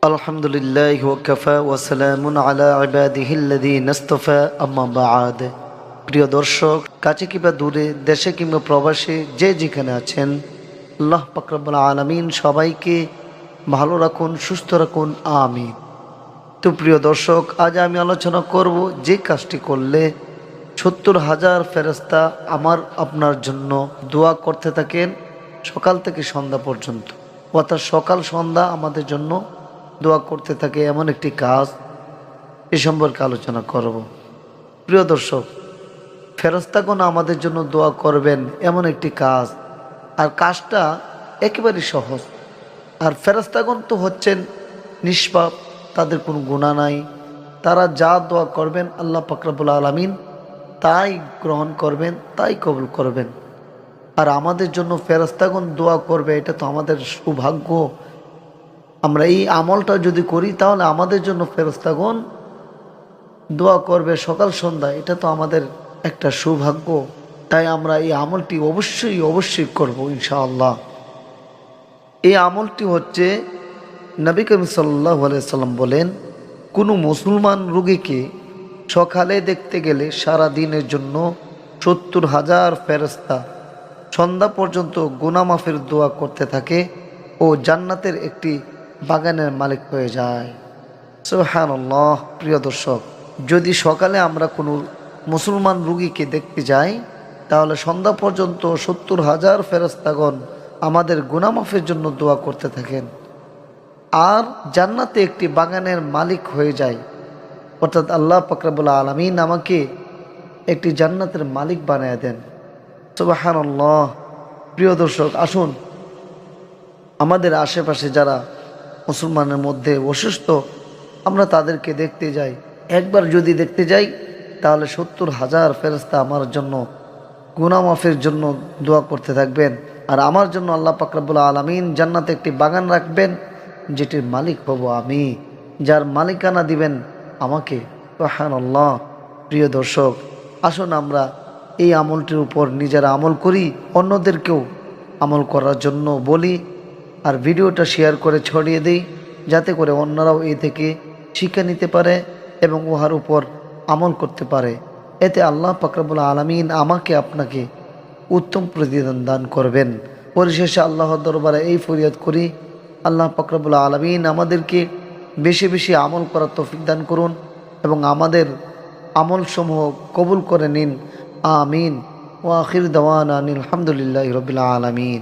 الحمد لله وكفى وسلام على عباده الذين اصطفى أما بعد প্রিয় দর্শক কাছে কিংবা দূরে দেশে কিংবা প্রবাসে যে যেখানে আছেন আল্লাহ পাকরাবুল আলমিন সবাইকে ভালো রাখুন সুস্থ রাখুন আমিন তো প্রিয় দর্শক আজ আমি আলোচনা করব যে কাজটি করলে সত্তর হাজার ফেরস্তা আমার আপনার জন্য দোয়া করতে থাকেন সকাল থেকে সন্ধ্যা পর্যন্ত অর্থাৎ সকাল সন্ধ্যা আমাদের জন্য দোয়া করতে থাকে, এমন একটি কাজ এ সম্পর্কে আলোচনা করব। প্রিয় দর্শক, ফেরস্তাগণ আমাদের জন্য দোয়া করবেন, এমন একটি কাজ। আর কাজটা একেবারেই সহজ। আর ফেরস্তাগণ তো হচ্ছেন নিষ্পাপ, তাদের কোনো গুণা নাই। তারা যা দোয়া করবেন আল্লাহ পাকরাবুল আলমিন তাই গ্রহণ করবেন, তাই কবুল করবেন। আর আমাদের জন্য ফেরস্তাগণ দোয়া করবে, এটা তো আমাদের সৌভাগ্য। আমরা এই আমলটা যদি করি, তাহলে আমাদের জন্য ফেরস্তাগণ দোয়া করবে সকাল সন্ধ্যা। এটা তো আমাদের একটা সৌভাগ্য। তাই আমরা এই আমলটি অবশ্যই অবশ্যই করব ইনশাআল্লাহ। এই আমলটি হচ্ছে নবী করিম সাল্লাহ সাল্লাম বলেন, কোনো মুসলমান রুগীকে সকালে দেখতে গেলে সারা দিনের জন্য সত্তর হাজার ফেরস্তা সন্ধ্যা পর্যন্ত গুনামাফের দোয়া করতে থাকে ও জান্নাতের একটি বাগানের মালিক হয়ে যায়। সোহানুল্লাহ প্রিয় দর্শক, যদি সকালে আমরা কোনো মুসলমান রুগীকে দেখতে যাই, তাহলে সন্ধ্যা পর্যন্ত সত্তর হাজার ফেরস্তাগণ আমাদের গুনামাফের জন্য দোয়া করতে থাকেন। আর জান্নাতে একটি বাগানের মালিক হয়ে যায়। অর্থাৎ আল্লাহ ফকরাবুল্লা আলমিন আমাকে একটি জান্নাতের মালিক বানিয়ে দেন। সুবাহান্লাহ প্রিয় দর্শক, আসুন আমাদের আশেপাশে যারা মুসলমানের মধ্যে অসুস্থ, আমরা তাদেরকে দেখতে যাই। একবার যদি দেখতে যাই, তাহলে সত্তর হাজার ফেরস্তা আমার জন্য গুনামাফের জন্য দোয়া করতে থাকবেন। আর আমার জন্য আল্লাহ পাকরাবুল্লা আলমিন জান্নাতে একটি বাগান রাখবেন, যেটির মালিক হব আমি। যার মালিকানা দিবেন আমাকে। রহান আল্লাহ প্রিয় দর্শক, আসুন আমরা এই আমলটির উপর নিজেরা আমল করি, অন্যদেরকেও আমল করার জন্য বলি। আর ভিডিওটা শেয়ার করে ছড়িয়ে দিই, যাতে করে অন্যরাও এ থেকে শিক্ষা নিতে পারে এবং উহার উপর আমল করতে পারে। এতে আল্লাহ পাকরাবুল আলমিন আমাকে আপনাকে উত্তম প্রতিদান দান করবেন। পরিশেষে আল্লাহর দরবারে এই ফরিয়াদ করি, আল্লাহ পাকরাবুল আলমিন আমাদেরকে বেশি বেশি আমল করার তৌফিক দান করুন এবং আমাদের আমলসমূহ কবুল করে নিন। আমিন। ও আখির দেওয়ান আনিল আলহামদুলিল্লাহ রবিল আলমিন।